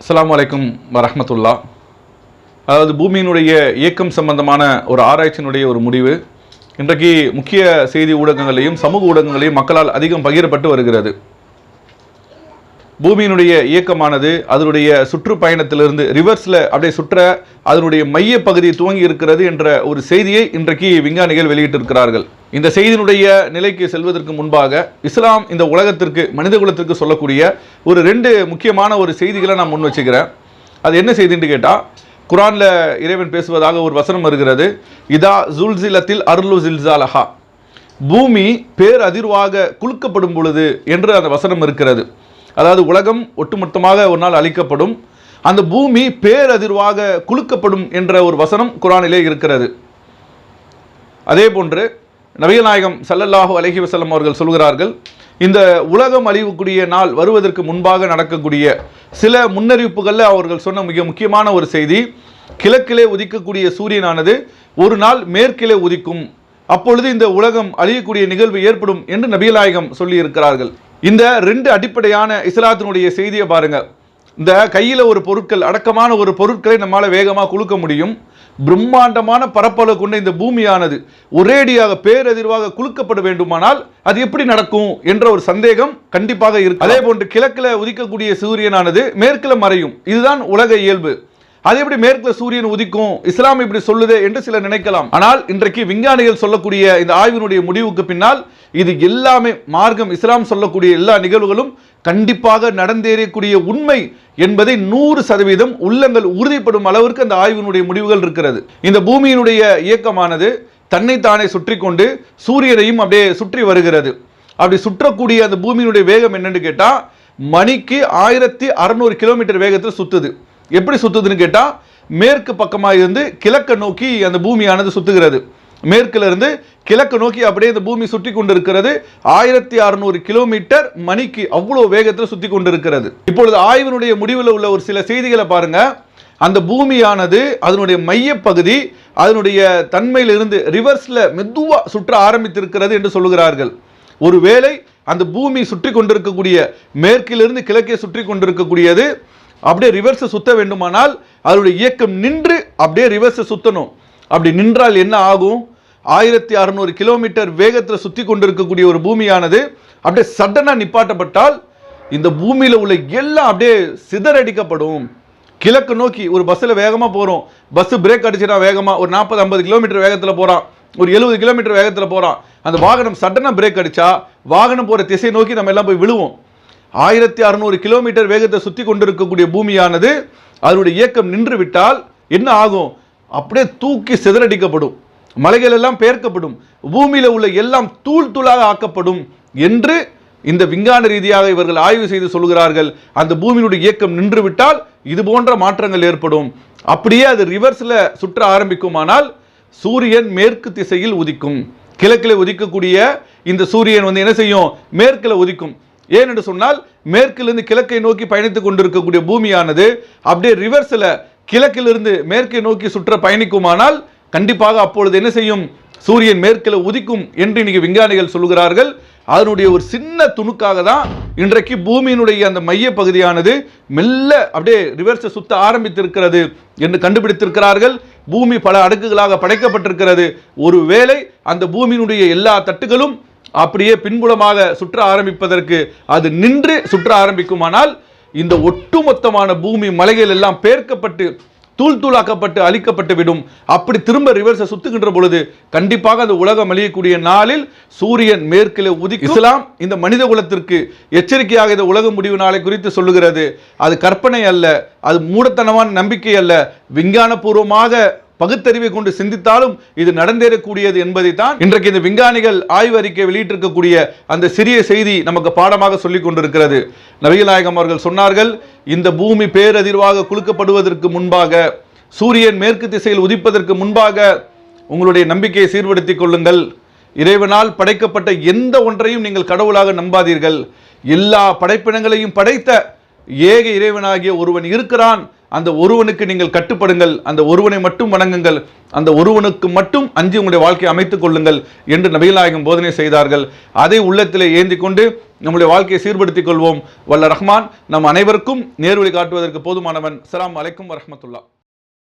அஸ்லாம் அலைக்கும் வரமத்துல்லா அதாவது பூமியினுடைய இயக்கம் சம்பந்தமான ஒரு ஆராய்ச்சியினுடைய ஒரு முடிவு. இன்றைக்கு முக்கிய செய்தி ஊடகங்களையும் சமூக ஊடகங்களையும் மக்களால் அதிகம் பகிரப்பட்டு வருகிறது. பூமியினுடைய இயக்கமானது அதனுடைய சுற்றுப்பயணத்திலிருந்து ரிவர்ஸில் அப்படியே சுற்ற அதனுடைய மைய பகுதி துவங்கி இருக்கிறது என்ற ஒரு செய்தியை இன்றைக்கு விஞ்ஞானிகள் வெளியிட்டிருக்கிறார்கள். இந்த செய்தியினுடைய நிலைக்கு செல்வதற்கு முன்பாக இஸ்லாம் இந்த உலகத்திற்கு மனித குலத்திற்கு சொல்லக்கூடிய ஒரு ரெண்டு முக்கியமான ஒரு செய்திகளை நான் முன் வச்சுக்கிறேன். அது என்ன செய்தின்னு கேட்டால் குரானில் இறைவன் பேசுவதாக ஒரு வசனம் வருகிறது. இதா ஜுல்சிலத்தில் அருளு ஜில்சாலஹா. பூமி பேரதிர்வாக குலுக்கப்படும் பொழுது என்று அந்த வசனம் இருக்கிறது. அதாவது உலகம் ஒட்டுமொத்தமாக ஒரு நாள் அழிக்கப்படும். அந்த பூமி பேரதிர்வாக குலுக்கப்படும் என்ற ஒரு வசனம் குரானிலே இருக்கிறது. அதே போன்று நபிகள் சல்லல்லாஹு அலஹி அலைஹி அவர்கள் சொல்கிறார்கள் இந்த உலகம் அழிவுக்கூடிய நாள் வருவதற்கு முன்பாக நடக்கக்கூடிய சில முன்னறிவிப்புகளில் அவர்கள் சொன்ன மிக முக்கியமான ஒரு செய்தி கிழக்கிலே உதிக்கக்கூடிய சூரியனானது ஒரு நாள் மேற்கிலே உதிக்கும். அப்பொழுது இந்த உலகம் அழியக்கூடிய நிகழ்வு ஏற்படும் என்று நபிகநாயகம் சொல்லியிருக்கிறார்கள். இந்த ரெண்டு அடிப்படையான இஸ்லாத்தினுடைய செய்தியை பாருங்க. இந்த கையில் ஒரு பொருட்கள் அடக்கமான ஒரு பொருட்களை நம்மால் வேகமாக குலுக்க முடியும். பிரம்மாண்டமான பரப்பளவு கொண்ட இந்த பூமியானது ஒரேடியாக பேரதிர்வாக குலுக்கப்பட வேண்டுமானால் அது எப்படி நடக்கும் என்ற ஒரு சந்தேகம் கண்டிப்பாக இருக்கு அதே போன்று கிழக்கில் உதிக்கக்கூடிய சூரியனானது மேற்கில் மறையும். இதுதான் உலக இயல்பு. அது எப்படி மேற்கில் சூரியன் உதிக்கும்? இஸ்லாம் இப்படி சொல்லுது என்று சிலர் நினைக்கலாம். ஆனால் இன்றைக்கு விஞ்ஞானிகள் சொல்லக்கூடிய இந்த ஆய்வினுடைய முடிவுக்கு பின்னால் இது எல்லாமே மார்க்கம் இஸ்லாம் சொல்லக்கூடிய எல்லா நிகழ்வுகளும் கண்டிப்பாக நடந்தேறக்கூடிய உண்மை என்பதை நூறு சதவீதம் உள்ளங்கள் உறுதிப்படும் அளவிற்கு அந்த ஆய்வினுடைய முடிவுகள் இருக்கிறது. இந்த பூமியினுடைய இயக்கமானது தன்னைத்தானே சுற்றி கொண்டு சூரியனையும் அப்படியே சுற்றி வருகிறது. அப்படி சுற்றக்கூடிய அந்த பூமியினுடைய வேகம் என்னன்னு கேட்டால் மணிக்கு ஆயிரத்தி அறநூறு கிலோமீட்டர் வேகத்தில் சுற்றுது எப்படி சுற்றுதுன்னு கேட்டால் மேற்கு பக்கமாக இருந்து கிழக்க நோக்கி அந்த பூமியானது சுத்துகிறது. மேற்கிலிருந்து கிழக்கு நோக்கி அப்படியே இந்த பூமி சுற்றி கொண்டிருக்கிறது. ஆயிரத்தி அறுநூறு கிலோமீட்டர் மணிக்கு அவ்வளோ வேகத்தில் சுற்றி கொண்டிருக்கிறது. இப்பொழுது ஆய்வினுடைய முடிவில் உள்ள ஒரு சில செய்திகளை பாருங்க. அந்த பூமியானது அதனுடைய மையப்பகுதி அதனுடைய தன்மையிலிருந்து ரிவர்ஸில் மெதுவாக சுற்ற ஆரம்பித்திருக்கிறது என்று சொல்லுகிறார்கள். ஒருவேளை அந்த பூமி சுற்றி கொண்டிருக்கக்கூடிய மேற்கிலிருந்து கிழக்கே சுற்றி கொண்டிருக்கக்கூடியது அப்படியே ரிவர்ஸை சுத்த வேண்டுமானால் அதனுடைய இயக்கம் நின்று அப்படியே ரிவர்ஸை சுத்தணும். அப்படி நின்றால் என்ன ஆகும்? ஆயிரத்தி அறுநூறு கிலோமீட்டர் வேகத்தில் சுற்றி கொண்டிருக்கக்கூடிய ஒரு பூமியானது அப்படியே சடனாக நிப்பாட்டப்பட்டால் இந்த பூமியில் உள்ள எல்லாம் அப்படியே சிதறடிக்கப்படும். கிழக்கு நோக்கி ஒரு பஸ்ஸில் வேகமாக போகிறோம் பஸ் பிரேக் அடிச்சுனா வேகமாக ஒரு நாற்பது ஐம்பது கிலோமீட்டர் வேகத்தில் போகிறான் ஒரு எழுபது கிலோமீட்டர் வேகத்தில் போகிறான் அந்த வாகனம் சடனாக பிரேக் அடித்தா வாகனம் போகிற திசை நோக்கி நம்ம எல்லாம் போய் விழுவோம். ஆயிரத்தி அறுநூறு கிலோமீட்டர் வேகத்தை சுற்றி கொண்டிருக்கக்கூடிய பூமியானது அதனுடைய இயக்கம் நின்று விட்டால் என்ன ஆகும்? அப்படியே தூக்கி சிதறடிக்கப்படும். மலைகள் எல்லாம் பெயர்க்கப்படும். பூமியில் உள்ள எல்லாம் தூள் தூளாக ஆக்கப்படும் என்று இந்த விஞ்ஞான ரீதியாக இவர்கள் ஆய்வு செய்து சொல்கிறார்கள் அந்த பூமியினுடைய இயக்கம் நின்றுவிட்டால் இது போன்ற மாற்றங்கள் ஏற்படும். அப்படியே அது ரிவர்ஸில் சுற்ற ஆரம்பிக்குமானால் சூரியன் மேற்கு திசையில் உதிக்கும். கிழக்கில் உதிக்கக்கூடிய இந்த சூரியன் வந்து என்ன செய்யும்? மேற்கில் உதிக்கும். ஏன் என்று சொன்னால் மேற்கிலிருந்து கிழக்கை நோக்கி பயணித்துக் கொண்டிருக்கக்கூடிய பூமியானது அப்படியே ரிவர்ஸில் கிழக்கிலிருந்து மேற்கை நோக்கி சுற்ற பயணிக்குமானால் கண்டிப்பாக அப்பொழுது என்ன செய்யும்? சூரியன் மேற்கில் உதிக்கும் என்று இன்னைக்கு விஞ்ஞானிகள் சொல்லுகிறார்கள். அதனுடைய ஒரு சின்ன துணுக்காக தான் இன்றைக்கு பூமியினுடைய அந்த மைய பகுதியானது மெல்ல அப்படியே ரிவர்ஸை சுத்த ஆரம்பித்திருக்கிறது என்று கண்டுபிடித்திருக்கிறார்கள். பூமி பல அடுக்குகளாக படைக்கப்பட்டிருக்கிறது. ஒருவேளை அந்த பூமியினுடைய எல்லா தட்டுகளும் அப்படியே பின்புலமாக சுற்ற ஆரம்பிப்பதற்கு அது நின்று சுற்ற ஆரம்பிக்குமானால் இந்த ஒட்டுமொத்தமான பூமி மலைகள் எல்லாம் பேர்க்கப்பட்டு தூள் தூளாக்கப்பட்டு அழிக்கப்பட்டு விடும். அப்படி திரும்ப ரிவர்ஸை சுத்துகின்ற பொழுது கண்டிப்பாக அந்த உலகம் அழியக்கூடிய நாளில் சூரியன் மேற்கிலே உதிக்க இஸ்லாம் இந்த மனித குலத்திற்கு எச்சரிக்கையாக இந்த உலக முடிவு நாளை குறித்து சொல்லுகிறது. அது கற்பனை அல்ல அது மூடத்தனமான நம்பிக்கை அல்ல. விஞ்ஞானபூர்வமாக பகுத்தறிவை கொண்டு சிந்தித்தாலும் இது நடந்தேறக்கூடியது என்பதை தான் இன்றைக்கு இந்த விஞ்ஞானிகள் ஆய்வு அறிக்கை வெளியிட்டிருக்கக்கூடிய அந்த சிறிய செய்தி நமக்கு பாடமாக சொல்லிக் கொண்டிருக்கிறது. நபிகள் அவர்கள் சொன்னார்கள் இந்த பூமி பேரதிர்வாக குலுக்கப்படுவதற்கு முன்பாக சூரியன் மேற்கு திசையில் உதிப்பதற்கு முன்பாக உங்களுடைய நம்பிக்கையை சீர்படுத்திக் கொள்ளுங்கள். இறைவனால் படைக்கப்பட்ட எந்த ஒன்றையும் நீங்கள் கடவுளாக நம்பாதீர்கள். எல்லா படைப்பினங்களையும் படைத்த ஏக இறைவனாகிய ஒருவன் இருக்கிறான். அந்த ஒருவனுக்கு நீங்கள் கட்டுப்படுங்கள் அந்த ஒருவனை மட்டும் வணங்குங்கள் அந்த ஒருவனுக்கு மட்டும் அஞ்சு உங்களுடைய வாழ்க்கையை அமைத்துக் கொள்ளுங்கள் என்று நபிகளாயகம் போதனை செய்தார்கள். அதை உள்ளத்திலே ஏந்தி கொண்டு நம்முடைய வாழ்க்கையை சீர்படுத்திக் கொள்வோம். வல்ல ரஹ்மான் நம் அனைவருக்கும் நேர்வழி காட்டுவதற்கு போதுமானவன். அஸ்ஸலாமு அலைக்கும் வரமத்துல்லா